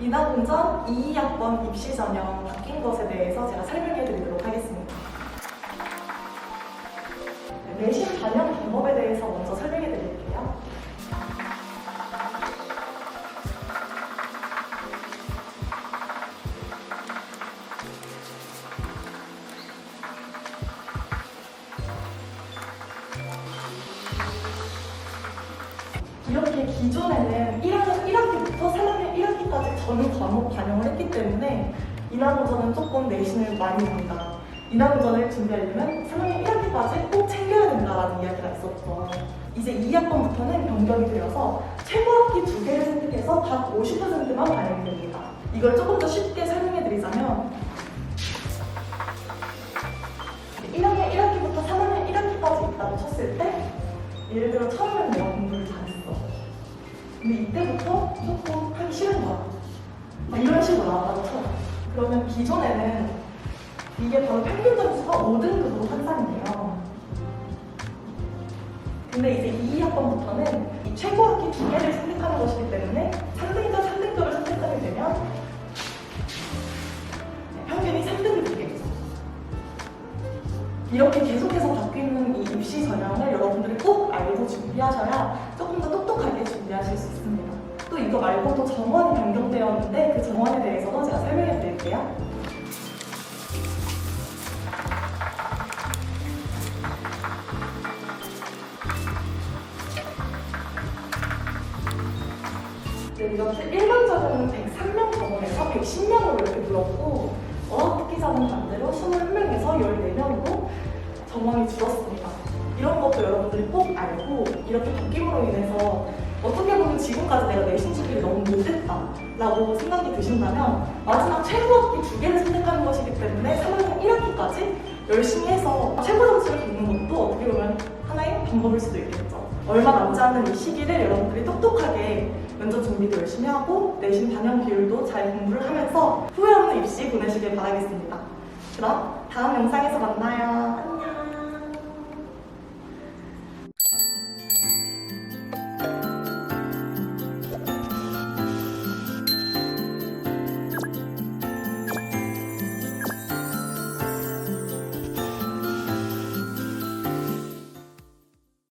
인하공전 22학번 입시 전형 바뀐 것에 대해서 제가 설명해 드리도록 하겠습니다. 네, 내신 반영 방법에 대해서 먼저 설명해 드릴게요. 이렇게 기존에는 1학, 1학기부터 3학년 1학기까지 전 과목 반영을 했기 때문에 인하공전은 조금 내신을 많이 본다. 인하공전을 준비하려면 3학년 1학기까지 꼭 챙겨야 된다라는 이야기가 있었죠. 이제 2학번부터는 변경이 되어서 최고 학기 두 개를 선택해서 각 50%만 반영이 됩니다. 이걸 조금 더 쉽게 설명해 드리자면 1학년 1학기부터 3학년 1학기까지 있다고 쳤을 때 예를 들어 처음에는 내가 공부를 잘했어. 근데 이때부터 조금 하기 싫은 거야. 쳐. 그러면 기존에는 이게 바로 평균 점수가 5등급으로 환산이에요. 근데 이제 2학번부터는 이 최고 학기 두 개를 선택하는 것이기 때문에 3등급, 3등급을 선택하게 되면 네, 평균이 3등급이 되겠죠. 이렇게 계속해서 바뀌는 이 입시 전형을 여러분들이 꼭 알고 준비하셔야 조금 더 똑똑하게 준비하실 수 있습니다. 또 이거 말고도 정원이 변경되었 네, 이렇게 일반적으로는 103명 정원에서 110명으로 이렇게 늘었고 어학특기 자는 반대로 21명에서 14명으로 정원이 줄었습니다. 이런 것도 여러분들이 꼭 알고 이렇게 바뀜으로 인해서 어떻게 보면 지금까지 내가 내신 준비를 너무 못했다 라고 생각이 드신다면 마지막 최고 학기 두 개를 선택하는 것이기 때문에 3학년 1학기까지 열심히 해서 최고 점수를 받는 것도 어떻게 보면 하나의 방법일 수도 있겠죠. 얼마 남지 않은 이 시기를 여러분들이 똑똑하게 면접 준비도 열심히 하고 내신 반영 비율도 잘 공부를 하면서 후회 없는 입시 보내시길 바라겠습니다. 그럼 다음 영상에서 만나요. 안녕.